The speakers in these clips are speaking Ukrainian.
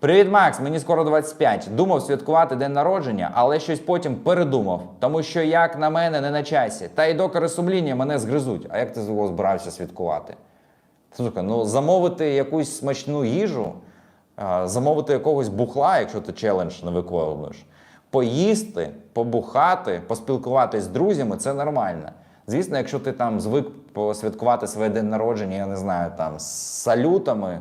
Привіт, Макс! Мені скоро 25. Думав святкувати день народження, але щось потім передумав. Тому що, як на мене, не на часі. Та й докори сумління мене згризуть. А як ти його збирався святкувати? Слухай, ну замовити якусь смачну їжу, замовити якогось бухла, якщо ти челендж не виконуєш, поїсти, побухати, поспілкуватись з друзями це нормально. Звісно, якщо ти там звик посвяткувати своє день народження, я не знаю, там з салютами,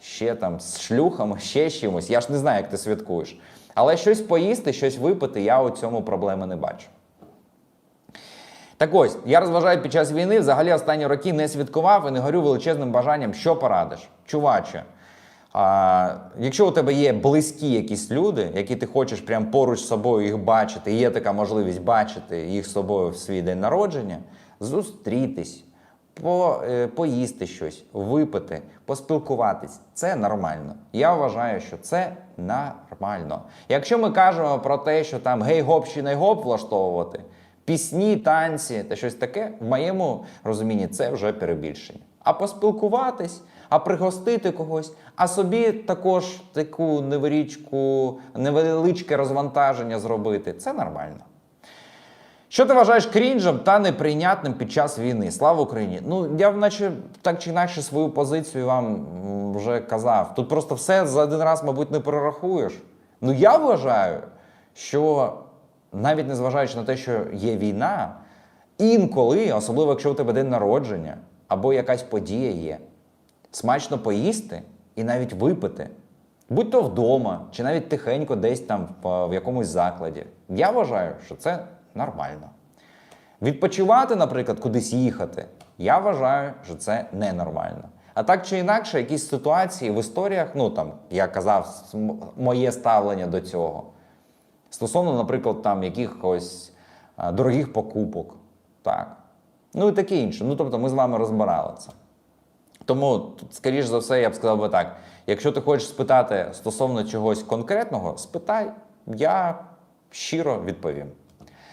ще там з шлюхами, ще з чимось. Я ж не знаю, як ти святкуєш. Але щось поїсти, щось випити, я у цьому проблеми не бачу. Так ось, я розважаю під час війни, взагалі останні роки не святкував і не горю величезним бажанням, що порадиш. Чуваче, а, якщо у тебе є близькі якісь люди, які ти хочеш прямо поруч з собою їх бачити, і є така можливість бачити їх з собою в свій день народження, зустрітись, по, е, поїсти щось, випити, поспілкуватись. Це нормально. Я вважаю, що це нормально. Якщо ми кажемо про те, що там гей-гоп чи не гоп влаштовувати, пісні, танці та щось таке, в моєму розумінні це вже перебільшення. А поспілкуватись, а пригостити когось, а собі також таку невеличку, невеличке розвантаження зробити це нормально. Що ти вважаєш крінжем та неприйнятним під час війни? Слава Україні! Ну я наче так чи інакше свою позицію вам вже казав. Тут просто все за один раз, мабуть, не перерахуєш. Ну я вважаю, що навіть незважаючи на те, що є війна, інколи, особливо якщо у тебе день народження або якась подія є, смачно поїсти і навіть випити. Будь то вдома, чи навіть тихенько десь там в, якомусь закладі. Я вважаю, що це нормально. Відпочивати, наприклад, кудись їхати, я вважаю, що це ненормально. А так чи інакше, якісь ситуації в історіях, ну там я казав, моє ставлення до цього. Стосовно, наприклад, там якихось дорогих покупок. Так. Ну і таке інше. Ну, тобто, ми з вами розбирали це. Тому, скоріш за все, я б сказав би так: якщо ти хочеш спитати стосовно чогось конкретного, спитай, я щиро відповім.